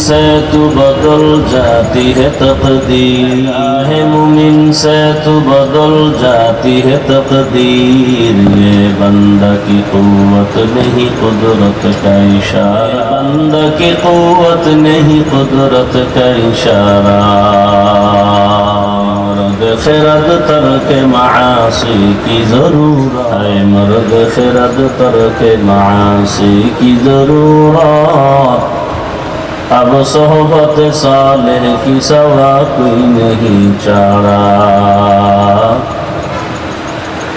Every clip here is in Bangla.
से तू बदल जाती है तकदीर है मुमिन से तू बदल जाती है तकदीर ये बंदा की कुवत नहीं कुदरत का इशारा बंदा की कुवत नहीं कुदरत का इशारा खिरद तर के मासी की जरूरत है मर्द खिरद तर के मासी की जरूरत اب صحبت صالح کی سوا کوئی نہیں چارہ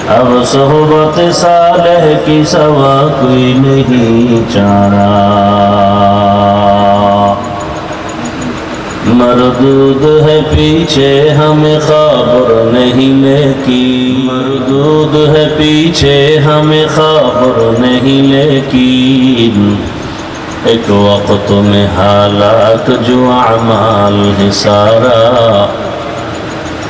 اب صحبت صالح کی سوا کوئی نہیں چارہ مردود ہے پیچھے ہمیں خبر نہیں لیکن مردود ہے پیچھے ہمیں خبر نہیں لیکن ایک وقت میں حالات جو اعمال ہے سارا۔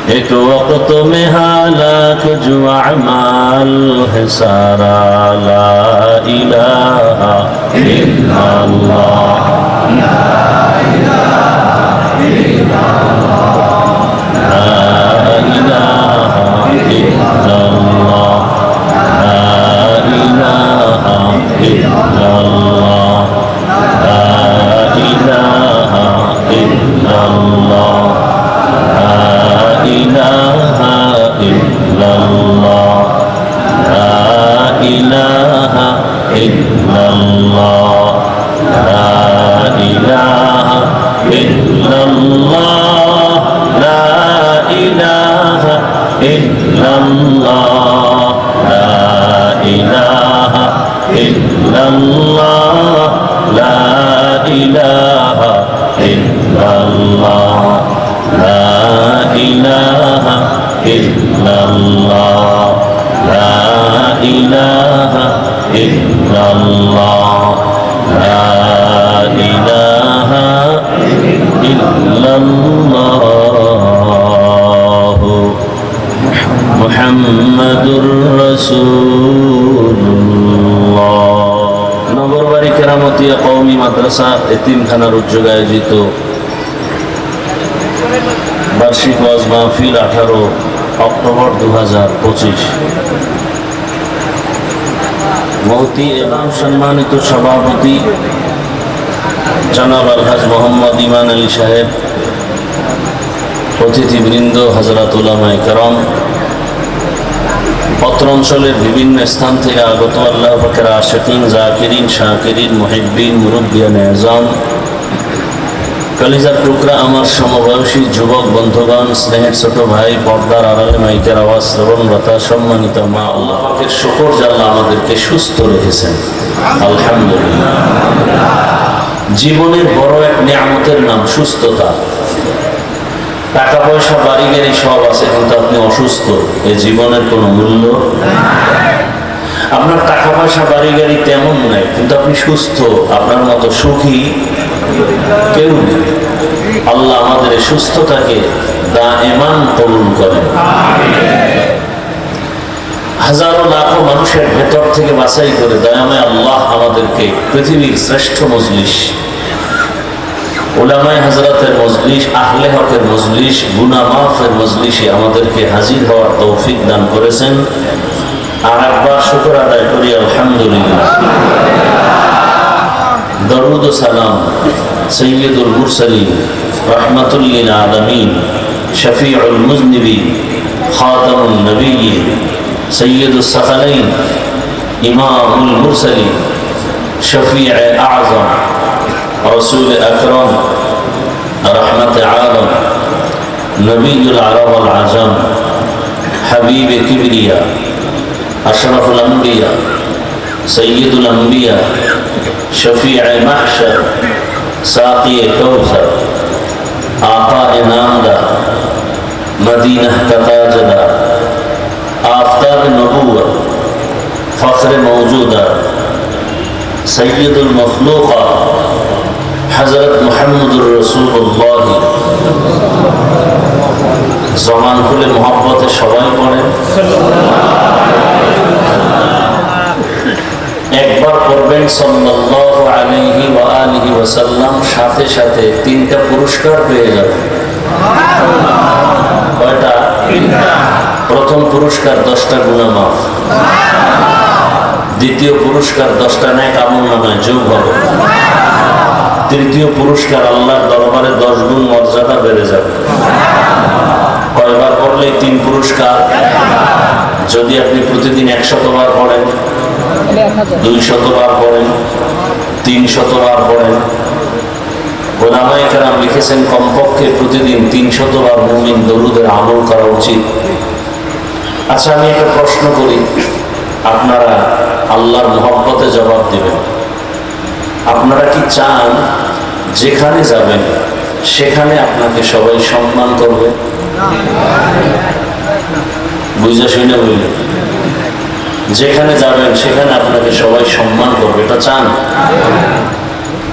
ایک وقت میں حالات جو اعمال ہے سارا۔ لا الہ الا اللہ۔ لا illallah la ilaha illallah la ilaha illallah la ilaha محمد رسول Keramatia কওমি মাদ্রাসা এতিমখানার উদ্যোগে আয়োজিত বার্ষিক ওয়াজ মাহফিল আঠারো অক্টোবর দু হাজার পঁচিশ। মহতি এবং সম্মানিত সভাপতি জনাব আলহাজ মোহাম্মদ ইমান আলী সাহেব, অতিথিবৃন্দ হজরত উলামায় করম অত্র অঞ্চলের বিভিন্ন স্থান থেকে আগত আল্লাহ পাকের আশকিন, জাকিরিন, শাকিরিন মুহিদ্দিন মুরব্বিয়ান এজম কালিজার টুকরা আমার সমবয়সী যুবক, বন্ধুগণ, স্নেহের ছোট ভাই, পর্দার আড়ালে মাইকের আওয়াজ শ্রবণরতা সম্মানিত মা, আল্লাহ পাকের শুকর জাল্লাহ আমাদেরকে সুস্থ রেখেছেন। আলহামদুলিল্লাহ। জীবনের বড় এক নিয়ামতের নাম সুস্থতা। টাকা পয়সা বাড়ি গাড়ি সব আছে, কিন্তু আপনি অসুস্থ এই জীবনের কোনো মূল্য? আপনার টাকা পয়সা বাড়ি গাড়ি তেমন নাই, কিন্তু আপনি সুস্থ, আপনার মতো সুখী কেউ নেই। আল্লাহ আমাদের সুস্থতাকে দা এমান কবুল করেন। হাজারো লাখো মানুষের ভেতর থেকে বাছাই করে দয়াময় আল্লাহ আমাদেরকে পৃথিবীর শ্রেষ্ঠ মজলিস ওলামাই হাজরাতের মজলিস, আহলে হকের মজলিস, গুনামাফের মজলিসে আমাদেরকে হাজির হওয়ার তৌফিক দান করেছেন। আর একবার শুকর আদায় করি, আলহামদুলিল্লাহ। দরুদ সালাম সৈয়দুল মুরসালিন, রহমতুল্লিল আলমিন, শফিউল মুজনিবিন খাতামুল নবীন সৈয়দুল সখলাইন ইমামুল মুরসালিন শফিع আজম। رسول أكرم رحمت عالم نبی العرب العجم حبیب کبریا أشرف الأنبياء سيد الأنبياء شفيع محشر ساقي کوثر آقا نامدا مدينة کا تاجدہ آفتاب نبوت فخر موجودا سيد المخلوقہ হজরত মোহাম্মদুর রসুল্লাহ জমান খুলে মহাব্বতে সবাই পড়ে। একবার পড়বেন সাল্লাল্লাহু ওয়াসাল্লাম, সাথে সাথে তিনটা পুরস্কার পেয়ে যাবে কয়টা? প্রথম পুরস্কার দশটা গুণা দ্বিতীয় পুরস্কার দশটা নেয় আমল নামায় যোগ হবে। তৃতীয় পুরস্কার আল্লাহর দরবারে দশ গুণ মর্যাদা বেড়ে যাবে। কয়বার পড়লে তিন পুরস্কার? যদি আপনি প্রতিদিন একশতবার পড়েন দুই শতবার পড়েন তিন শতবার পড়েন ওলামায়ে কেরাম লিখেছেন, কমপক্ষে প্রতিদিন তিন শতবার মুমিন দরুদের আমল করা উচিত। আচ্ছা আমি একটা প্রশ্ন করি। আপনারা আল্লাহর মহব্বতে জবাব দিবেন। আপনারা কি চান যেখানে যাবেন, সেখানে আপনাকে সবাই সম্মান করবে? বুঝে শুনে বললেন। যেখানে যাবেন, সেখানে আপনাকে সবাই সম্মান করবে। এটা চান?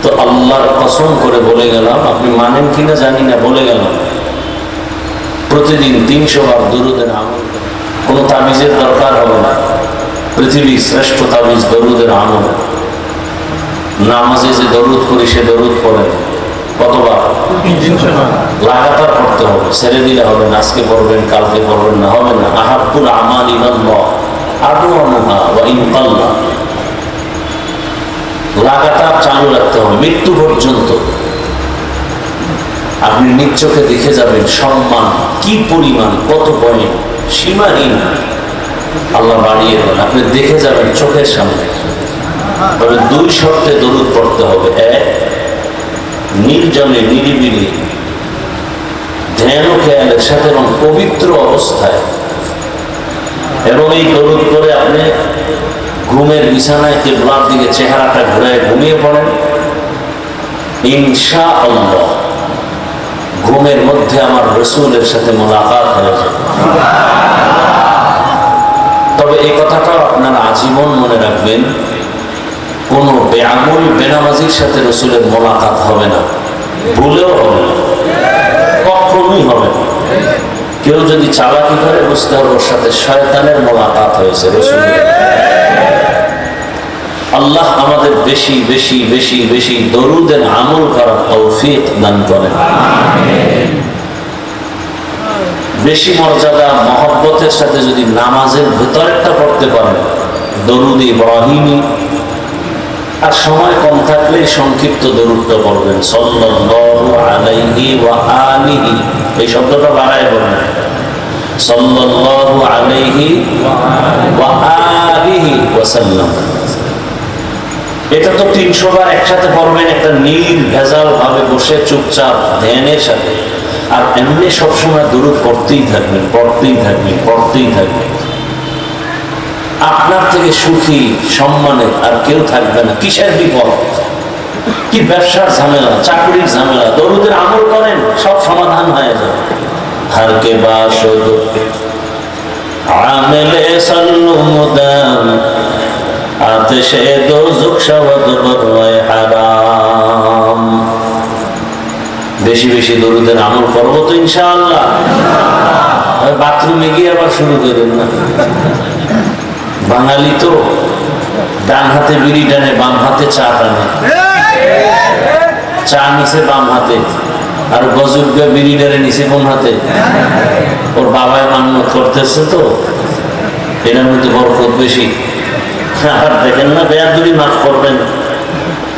তো আল্লাহর কসম করে বলে গেলাম, আপনি মানেন কিনা জানি না, বলে গেলাম। প্রতিদিন তিনশো বার দরুদের আমল কোনো তাবিজের দরকার হবে না। পৃথিবীর শ্রেষ্ঠ তাবিজ দরুদের আমল। নামাজে যে দরুদ করি সে দরুদ পড়েন কতবার? লাগাতার পড়তে হবে, ছেড়ে দিলে হবে না। আজকে পড়বেন, কালকে পড়বেন না, হবে না। আহাবুল আমাল ইনকাল্লা লাগাতার চালু রাখতে হবে, মৃত্যু পর্যন্ত। আপনি নিজ চোখে দেখে যাবেন সম্মান, কি পরিমাণ, কত পয়েন্ট সীমাহীন আল্লাহ বাড়িয়ে দেন। আপনি দেখে যাবেন চোখের সামনে। তবে দুই শর্তে দরুদ পড়তে হবে। এক, নির্জনে নিরিবিলি ধ্যান খেয়ালের সাথে এবং পবিত্র অবস্থায়। এবং এই দরুদ করে আপনি ঘুমের বিছানায় দিকে চেহারাটা ঘুরে ঘুমিয়ে পড়েন। ঘুমের মধ্যে আমার রসুলের সাথে মোলাকাত হয়ে যাবে। তবে এই কথাটাও আপনারা আজীবন মনে রাখবেন কোন বেআমুল, বেনামাজির সাথে রসুলের মোলাকাত হবে না। ভুলেও হবে না। কখনোই হবে না। কেউ যদি চালাকি করে, বুঝতে হবে ওর সাথে শয়তানের মোলাকাত হয়েছে, রসুলের। আল্লাহ আমাদের বেশি বেশি বেশি বেশি দরুদের আমল করার তৌফিক দান করেন। বেশি মর্যাদা, মহব্বতের সাথে যদি নামাজের ভেতরেরটা পড়তে পারেন, দরুদ ইব্রাহিমী আর সময় কম থাকলে সংক্ষিপ্ত দরুদটা সাল্লাল্লাহু আলাইহি ওয়া আলিহি। এই শব্দটা বাড়ায় বলবেন আলাইহি ওয়া আলিহি এটা তো তিনশো বার একসাথে পড়বেন, একটা নীল, ভেজাল ভাবে বসে চুপচাপ ধ্যানের সাথে। আর এমনি সবসময় দূরত পড়তেই থাকবেন পড়তেই থাকবেন পড়তেই থাকবেন। আপনার থেকে সুখী সম্মানে আর কেউ থাকবে না। কিসের বিপদ? কি ব্যবসার ঝামেলা, চাকরির ঝামেলা? দরুদের আমল করেন, সব সমাধান হয়ে যাবে হার কে আমেলে সল্লু মুদাম আতশে দোজক শবদ বদওয়ায় হারাম। বেশি বেশি দরুদের আমল করব তো ইনশাআল্লাহ। বাথরুমে গিয়ে আবার শুরু করেন না। বাঙালি তো ডান হাতে বিড়ি টানে, বাম হাতে চা টানে। চা নিছে বাম হাতে, আর গজুরকে বিড়ি টানে নিছে কোন হাতে? ওর বাবায় মান্য করতেছে তো এটার মধ্যে বরকত বেশি। আর দেখেন না, বেয়াদুরি মাফ করবেন।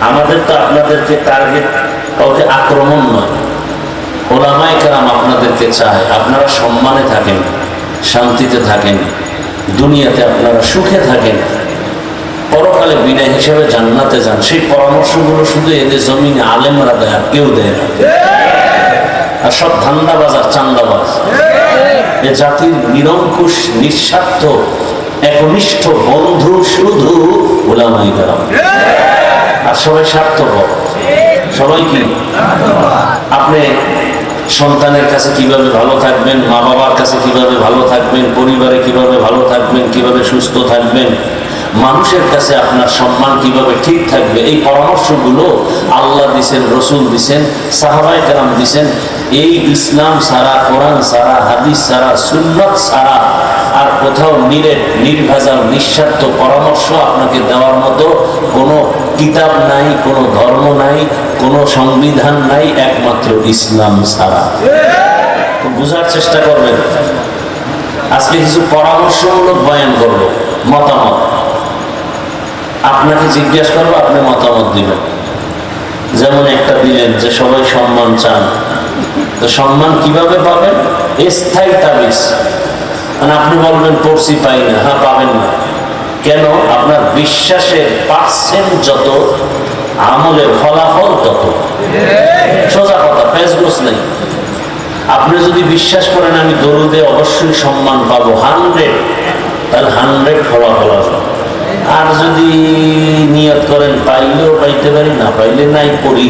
আমাদের তো আপনাদেরকে টার্গেট কাউকে আক্রমণ নয়। ওলামাই কারাম আপনাদেরকে চায়, আপনারা সম্মানে থাকেন, শান্তিতে থাকেন। দুনিয়াতে আপনারা সুখে থাকেন। পরকালে বিনা হিসেবে জান্নাতে যান। সেই পরামর্শগুলো শুধু এদের জমিনে আলেমরা দেয় আর কেউ দেয় না। আর সব ধান্দাবাজ আর চান্দাবাজ। এ জাতির নিরঙ্কুশ, নিঃস্বার্থ, একনিষ্ঠ বন্ধু শুধু ওলামাই কারাম। আর সবাই স্বার্থপর। সবাই কি? আপনি সন্তানের কাছে কীভাবে ভালো থাকবেন মা বাবার কাছে কীভাবে ভালো থাকবেন, পরিবারে কীভাবে ভালো থাকবেন, কীভাবে সুস্থ থাকবেন মানুষের কাছে আপনার সম্মান কীভাবে ঠিক থাকবে? এই পরামর্শগুলো আল্লাহ দিছেন, রসুল দিছেন সাহাবাই কালাম দিছেন। এই ইসলাম সারা কোরআন সারা হাদিস সারা সুন্নত সারা আর কোথাও নিরে নির্ভেজাল, নিঃস্বার্থ পরামর্শ আপনাকে দেওয়ার মতো কোনো কিতাব নাই, কোনো ধর্ম নাই, কোনো সংবিধান নাই, একমাত্র ইসলাম সারা। বোঝার চেষ্টা করবেন। আজকে কিছু পরামর্শমূলক বয়ান করব, মতামত। আপনাকে জিজ্ঞেস করব, আপনি মতামত দিবেন। যেমন একটা দিলেন যে সবাই সম্মান চান। তো সম্মান কীভাবে পাবেন? স্থায়ী তাবিজ। মানে আপনি বলবেন, পড়ছি, পাই না। হ্যাঁ পাবেন না। কেন? আপনার বিশ্বাসের পার্সেন্ট যত, আমলের ফলাফল তত। সোজা কথা, ফেসবুক নেই। আপনি যদি বিশ্বাস করেন, আমি দরুদে অবশ্যই সম্মান পাবো। হান্ড্রেড তাহলে হান্ড্রেড ফলাফল আসবে। আর যদি নিয়ত করেন, পাইলেও পাইতে পারি, না পাইলে নাই পড়ি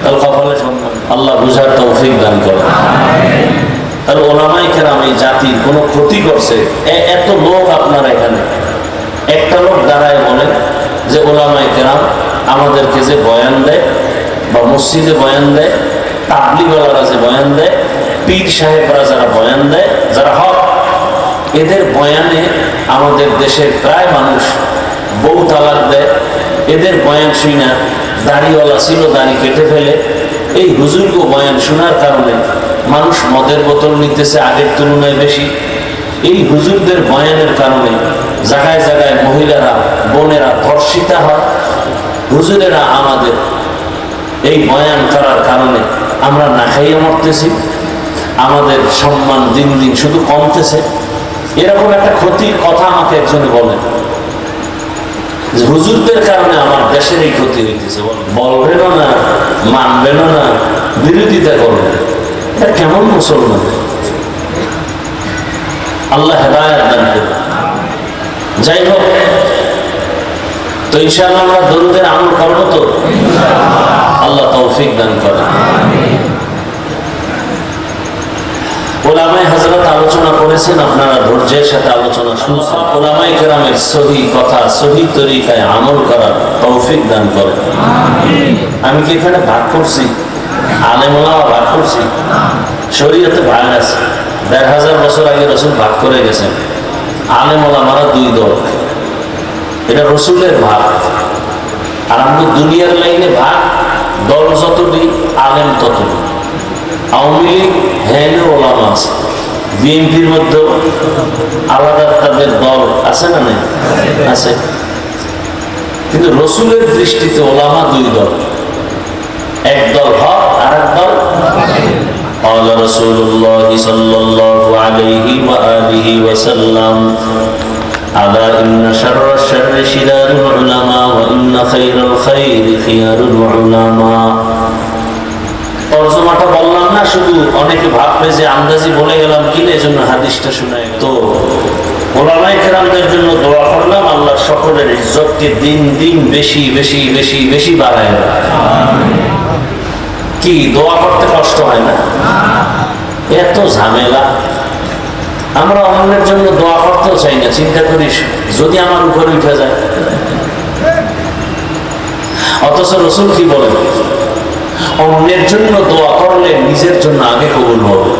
তাহলে কপালে সম্মান আল্লাহ বুঝার তৌফিক দান করে তাহলে ওলামাই কেরাম এই জাতির কোনো ক্ষতি করছে? এত লোক আপনার এখানে। একটা লোক দাঁড়ায় বলে যে ওলামাই কেরাম, আমাদেরকে যে বয়ান দেয় বা মসজিদে বয়ান দেয় তাবলিওয়ালারা যে বয়ান দেয়, পীর সাহেবরা যারা বয়ান দেয়, যারা হক, এদের বয়ানে আমাদের দেশের প্রায় মানুষ বউ তালাক দেয়, এদের বয়ান শুই না, দাড়িওয়ালা ছিল, দাড়ি কেটে ফেলে। এই হুজুরকে বয়ান শোনার কারণে মানুষ মদের বোতল নিতেছে, আগের তুলনায় বেশি। এই হুজুরদের বয়ানের কারণে জায়গায় জায়গায় মহিলারা, বোনেরা ধর্ষিতা হয়। হুজুরেরা আমাদের এই বয়ান করার কারণে আমরা না খাইয়ে মরতেছি। আমাদের সম্মান দিন দিন শুধু কমতেছে। এরকম একটা ক্ষতির কথা আমাকে একজন বলেন। যে হুজুরদের কারণে আমার দেশের এই ক্ষতি হইতেছে। বলবেনও না, মানবেনও না, বিরোধিতা করবেন এটা কেমন মুসলমান? আল্লাহ হেদায়ত দান যাই হোক, তো ইনশাআল্লাহ আমরা দরুদের আমল করব তো? আল্লাহ তৌফিক দান করে ওলামাই হজরত আলোচনা করেছেন আপনারা ধৈর্যের সাথে আলোচনা শুনছেন। ওলামাই কেরামের সহি কথা সহি তরিকায় আমল করার তৌফিক দান করে আমি কি এখানে ভাগ করছি? আলেমোলামা ভাগ করছি? শরীয়তে ভাগ আছে। দেড় হাজার বছর আগে রসুল ভাগ করে গেছেন। আলেমোলামারা দুই দল। এটা রসুলের ভাগ। আর আমরা দুনিয়ার লাইনে ভাগ দল যতটি আলেম ততটি। আওয়ামী লীগ হ্যাঁ ওলামা আছে বিএনপির মধ্যে আলাদা তাদের দল আছে না নেই আছে কিন্তু রসুলের দৃষ্টিতে ওলামা দুই দল এক দল হক আর এক দল قال رسول الله صلى الله عليه وآله وسلم ألا إن شر الشر شرار العلماء وإن خير الخير خيار العلماء তর্জমাটা বললাম না, শুধু অনেকে ভাববে যে আন্দাজি বলে গেলাম কি এই জন্য হাদিসটা শুনে তো জন্য দোয়া করলাম, আল্লাহ দিন দিন বেশি বেশি বেশি বেশি বাড়ায় কি, দোয়া করতে কষ্ট হয় না? এত ঝামেলা। আমরা অন্যের জন্য দোয়া করতেও চাই না, চিন্তা করিস, যদি আমার উপরে উঠে যায়। অথচ রসুল কি বলেন? অন্যের জন্য দোয়া করলে নিজের জন্য আগে কবুল হবে।